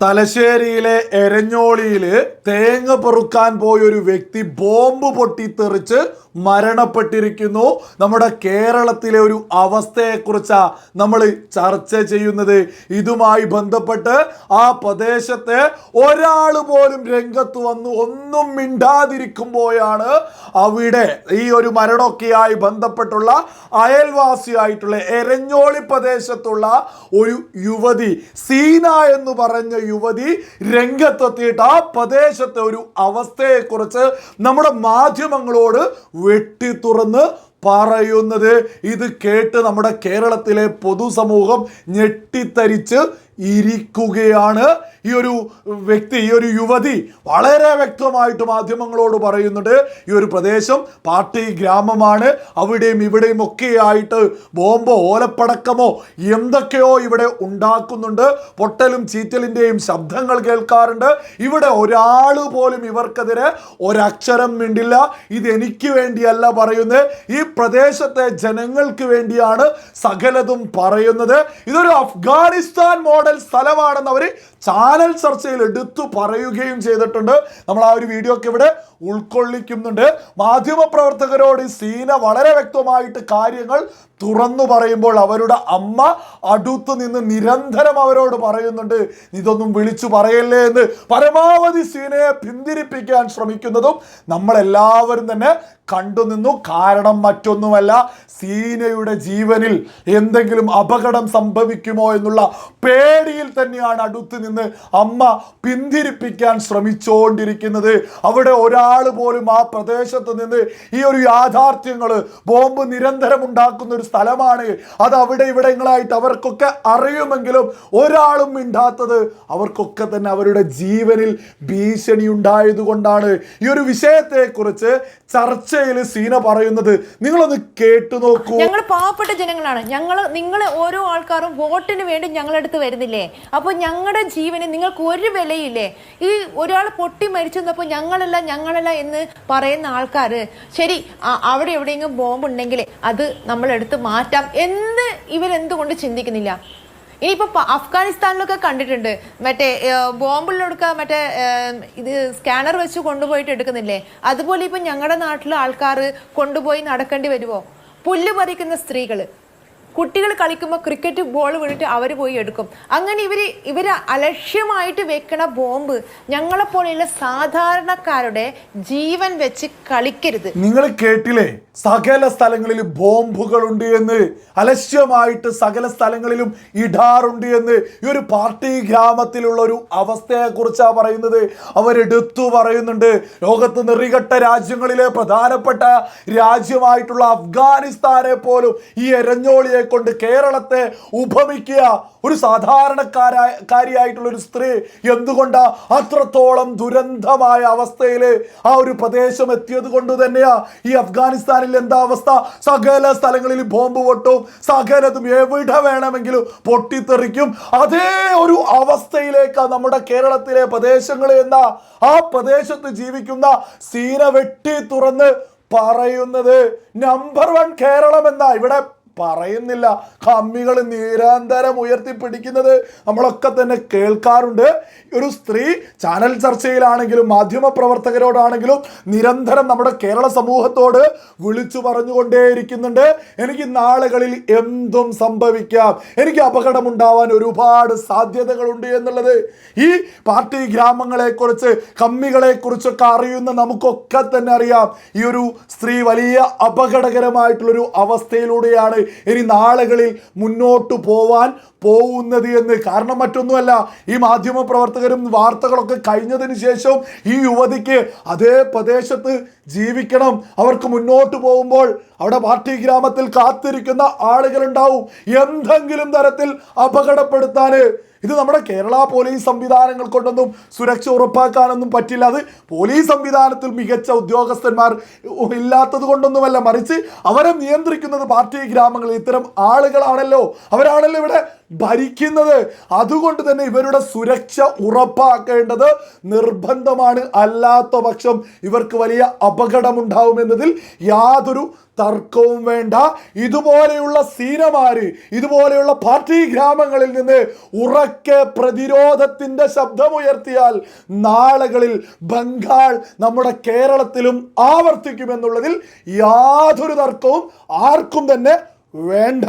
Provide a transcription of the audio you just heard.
തലശ്ശേരിയിലെ എരഞ്ഞോളിയിൽ തേങ്ങ പെറുക്കാൻ പോയ ഒരു വ്യക്തി ബോംബ് പൊട്ടിത്തെറിച്ച് മരണപ്പെട്ടിരിക്കുന്നു. നമ്മുടെ കേരളത്തിലെ ഒരു അവസ്ഥയെക്കുറിച്ചാണ് നമ്മൾ ചർച്ച ചെയ്യുന്നത്. ഇതുമായി ബന്ധപ്പെട്ട് ആ പ്രദേശത്തെ ഒരാൾ പോലും രംഗത്ത് വന്ന് ഒന്നും മിണ്ടാതിരിക്കുമ്പോഴാണ് അവിടെ ഈ ഒരു മരണമൊക്കെയായി ബന്ധപ്പെട്ടുള്ള അയൽവാസിയായിട്ടുള്ള എരഞ്ഞോളി പ്രദേശത്തുള്ള ഒരു യുവതി സീന എന്ന് പറഞ്ഞ യുവതി രംഗത്തെത്തിയിട്ട് ആ പ്രദേശത്തെ ഒരു അവസ്ഥയെക്കുറിച്ച് നമ്മുടെ മാധ്യമങ്ങളോട് വെട്ടി തുറന്ന് പറയുന്നത്. ഇത് കേട്ട് നമ്മുടെ കേരളത്തിലെ പൊതുസമൂഹം ഞെട്ടിത്തരിച്ച് ഇരിക്കുകയാണ്. ഈ ഒരു വ്യക്തി ഈ ഒരു യുവതി വളരെ വ്യക്തമായിട്ട് മാധ്യമങ്ങളോട് പറയുന്നുണ്ട്. ഈ ഒരു പ്രദേശം പാർട്ടി ഗ്രാമമാണ്. അവിടെയും ഇവിടെയും ഒക്കെയായിട്ട് ബോംബോ ഓലപ്പടക്കമോ എന്തൊക്കെയോ ഇവിടെ ഉണ്ടാക്കുന്നുണ്ട്. പൊട്ടലും ചീറ്റലിന്റെയും ശബ്ദങ്ങൾ കേൾക്കാറുണ്ട്. ഇവിടെ ഒരാൾ പോലും ഇവർക്കെതിരെ ഒരക്ഷരം മിണ്ടില്ല. ഇതെനിക്ക് വേണ്ടിയല്ല പറയുന്നത്. ഈ പ്രദേശത്തെ ജനങ്ങൾക്ക് വേണ്ടിയാണ് സകലതും പറയുന്നത്. ഇതൊരു അഫ്ഗാനിസ്ഥാൻ മോഡൽ സ്ഥലമാണെന്ന് അവർ ചാനൽ ചർച്ചയിൽ എടുത്തു പറയുകയും ചെയ്തിട്ടുണ്ട്. നമ്മൾ ആ ഒരു വീഡിയോ ഒക്കെ ഇവിടെ ഉൾക്കൊള്ളിക്കുന്നുണ്ട്. മാധ്യമപ്രവർത്തകരോട് സീന വളരെ വ്യക്തമായിട്ട് കാര്യങ്ങൾ തുറന്നു പറയുമ്പോൾ അവരുടെ അമ്മ അടുത്തു നിന്ന് നിരന്തരം അവരോട് പറയുന്നുണ്ട് ഇതൊന്നും വിളിച്ചു പറയല്ലേ എന്ന്. പരമാവധി സീനയെ പിന്തിരിപ്പിക്കാൻ ശ്രമിക്കുന്നതും നമ്മളെല്ലാവരും തന്നെ കണ്ടു നിന്നു. കാരണം മറ്റൊന്നുമല്ല സീനയുടെ ജീവനിൽ എന്തെങ്കിലും അപകടം സംഭവിക്കുമോ എന്നുള്ള പേടിയിൽ തന്നെയാണ് അടുത്ത് നിന്ന് അമ്മ പിന്തിരിപ്പിക്കാൻ ശ്രമിച്ചുകൊണ്ടിരിക്കുന്നത്. അവിടെ ഒരാൾ പോലും ആ പ്രദേശത്ത് നിന്ന് ഈ ഒരു യാഥാർത്ഥ്യങ്ങൾ ബോംബ് നിരന്തരം ഉണ്ടാക്കുന്ന ഒരു സ്ഥലമാണ്. അത് അവിടെ ഇവിടങ്ങളായിട്ട് അവർക്കൊക്കെ അറിയുമെങ്കിലും ഒരാളും മിണ്ടാത്തത് അവർക്കൊക്കെ തന്നെ അവരുടെ ജീവനിൽ ഭീഷണി ഉണ്ടായതുകൊണ്ടാണ്. ഈ ഒരു വിഷയത്തെക്കുറിച്ച് ചർച്ചയിൽ സീന പറയുന്നത്. നിങ്ങളൊന്ന് കേട്ടു നോക്കൂ. ഞങ്ങൾ പാവപ്പെട്ട ജനങ്ങളാണ്. ഞങ്ങൾ നിങ്ങൾ ഓരോ ആൾക്കാരും വോട്ടിന് വേണ്ടി ഞങ്ങളെടുത്ത് വരുന്നില്ലേ. അപ്പോൾ ഞങ്ങളുടെ ജീവന് നിങ്ങൾക്ക് ഒരു വിലയില്ലേ? ഈ ഒരാൾ പൊട്ടി മരിച്ചപ്പോൾ ഞങ്ങളല്ല ഞങ്ങളല്ല എന്ന് പറയുന്ന ആൾക്കാർ ശരി അവിടെ എവിടെയെങ്കിലും ബോംബുണ്ടെങ്കിൽ അത് നമ്മൾ എടുത്ത് മാറ്റാം എന്ന് ഇവരെന്തുകൊണ്ട് ചിന്തിക്കുന്നില്ല? ഇനിയിപ്പോൾ അഫ്ഗാനിസ്ഥാനിലൊക്കെ കണ്ടിട്ടുണ്ട്. മറ്റേ ബോംബിലൊടുക്ക മറ്റേ ഇത് സ്കാനർ വെച്ച് കൊണ്ടുപോയിട്ട് എടുക്കുന്നില്ലേ? അതുപോലെ ഇപ്പം ഞങ്ങളുടെ നാട്ടിലെ ആൾക്കാർ കൊണ്ടുപോയി നടക്കേണ്ടി വരുമോ? പുല്ല് പറിക്കുന്ന സ്ത്രീകൾ. കുട്ടികൾ കളിക്കുമ്പോൾ ക്രിക്കറ്റ് ബോൾ വീണിട്ട് അവർ പോയി എടുക്കും. അങ്ങനെ ഇവർ ഇവർ അലക്ഷ്യമായിട്ട് വെക്കണ ബോംബ് ഞങ്ങളെപ്പോലെയുള്ള സാധാരണക്കാരുടെ ജീവൻ വെച്ച് കളിക്കരുത്. നിങ്ങൾ കേട്ടില്ലേ? സകല സ്ഥലങ്ങളിലും ബോംബുകളുണ്ട് എന്ന് അലക്ഷ്യമായിട്ട് സകല സ്ഥലങ്ങളിലും ഇടാറുണ്ട് എന്ന്. ഈ ഒരു പാർട്ടി ഗ്രാമത്തിലുള്ള ഒരു അവസ്ഥയെക്കുറിച്ചാണ് പറയുന്നത്. അവരെടുത്തു പറയുന്നുണ്ട് ലോകത്ത് നിറികെട്ട രാജ്യങ്ങളിലെ പ്രധാനപ്പെട്ട രാജ്യമായിട്ടുള്ള അഫ്ഗാനിസ്ഥാനെ പോലും ഈ എരഞ്ഞോളിയെ കൊണ്ട് കേരളത്തെ ഉപമിക്കുക. ഒരു സാധാരണക്കാരായ ഒരു സ്ത്രീ എന്തുകൊണ്ടാ അത്രത്തോളം ദുരന്തമായ അവസ്ഥയിൽ ആ ഒരു പ്രദേശം എത്തിയത് കൊണ്ട് തന്നെയാ ഈ അഫ്ഗാനിസ്ഥാനിൽ എന്താ അവസ്ഥ സകല സ്ഥലങ്ങളിൽ ബോംബ് പൊട്ടും. സകലതും എവിടെ വേണമെങ്കിലും പൊട്ടിത്തെറിക്കും. അതേ ഒരു അവസ്ഥയിലേക്ക് നമ്മുടെ കേരളത്തിലെ പ്രദേശങ്ങൾ എന്ന? ആ പ്രദേശത്ത് ജീവിക്കുന്ന സീന വെട്ടി തുറന്ന് പറയുന്നത്. നമ്പർ വൺ കേരളം എന്നാ? ഇവിടെ പറയുന്നില്ല. കമ്മികൾ നിരന്തരം ഉയർത്തിപ്പിടിക്കുന്നത് നമ്മളൊക്കെ തന്നെ കേൾക്കാറുണ്ട്. ഒരു സ്ത്രീ ചാനൽ ചർച്ചയിലാണെങ്കിലും മാധ്യമ പ്രവർത്തകരോടാണെങ്കിലും നിരന്തരം നമ്മുടെ കേരള സമൂഹത്തോട് വിളിച്ചു പറഞ്ഞുകൊണ്ടേയിരിക്കുന്നുണ്ട്. എനിക്ക് നാളുകളിൽ എന്തും സംഭവിക്കാം. എനിക്ക് അപകടമുണ്ടാവാൻ ഒരുപാട് സാധ്യതകളുണ്ട് എന്നുള്ളത് ഈ പാർട്ടി ഗ്രാമങ്ങളെക്കുറിച്ച് കമ്മികളെക്കുറിച്ചൊക്കെ അറിയുന്ന നമുക്കൊക്കെ തന്നെ അറിയാം. ഈ ഒരു സ്ത്രീ വലിയ അപകടകരമായിട്ടുള്ളൊരു അവസ്ഥയിലൂടെയാണ് ഇനി നാളുകളിൽ മുന്നോട്ട് പോവാൻ പോകുന്നത് എന്ന്. കാരണം മറ്റൊന്നുമല്ല ഈ മാധ്യമ പ്രവർത്തകരും വാർത്തകളൊക്കെ കഴിഞ്ഞതിന് ശേഷം ഈ യുവതിക്ക് അതേ പ്രദേശത്ത് ജീവിക്കണം. അവർക്ക് മുന്നോട്ട് പോകുമ്പോൾ അവിടെ പാർട്ടി ഗ്രാമത്തിൽ കാത്തിരിക്കുന്ന ആളുകളുണ്ടാവും. എന്തെങ്കിലും തരത്തിൽ അപകടപ്പെടുത്താന് ഇത് നമ്മുടെ കേരള പോലീസ് സംവിധാനങ്ങൾ കൊണ്ടൊന്നും സുരക്ഷ ഉറപ്പാക്കാനൊന്നും പറ്റില്ല. അത് പോലീസ് സംവിധാനത്തിൽ മികച്ച ഉദ്യോഗസ്ഥന്മാർ ഇല്ലാത്തത് കൊണ്ടൊന്നുമല്ല. മറിച്ച് അവരെ നിയന്ത്രിക്കുന്നത് പാർട്ടി ഗ്രാമങ്ങളിൽ ഇത്തരം ആളുകളാണല്ലോ. അവരാണല്ലോ ഇവിടെ ഭരിക്കുന്നത്. അതുകൊണ്ട് തന്നെ ഇവരുടെ സുരക്ഷ ഉറപ്പാക്കേണ്ടത് നിർബന്ധമാണ്. അല്ലാത്ത പക്ഷം ഇവർക്ക് വലിയ അപകടമുണ്ടാവുമെന്നതിൽ യാതൊരു തർക്കവും വേണ്ട. ഇതുപോലെയുള്ള സീനമാര് ഇതുപോലെയുള്ള പാർട്ടി ഗ്രാമങ്ങളിൽ നിന്ന് ഉറക്കെ പ്രതിരോധത്തിന്റെ ശബ്ദമുയർത്തിയാൽ നാളുകളിൽ ബംഗാൾ നമ്മുടെ കേരളത്തിലും ആവർത്തിക്കുമെന്നുള്ളതിൽ യാതൊരു തർക്കവും ആർക്കും തന്നെ വേണ്ട.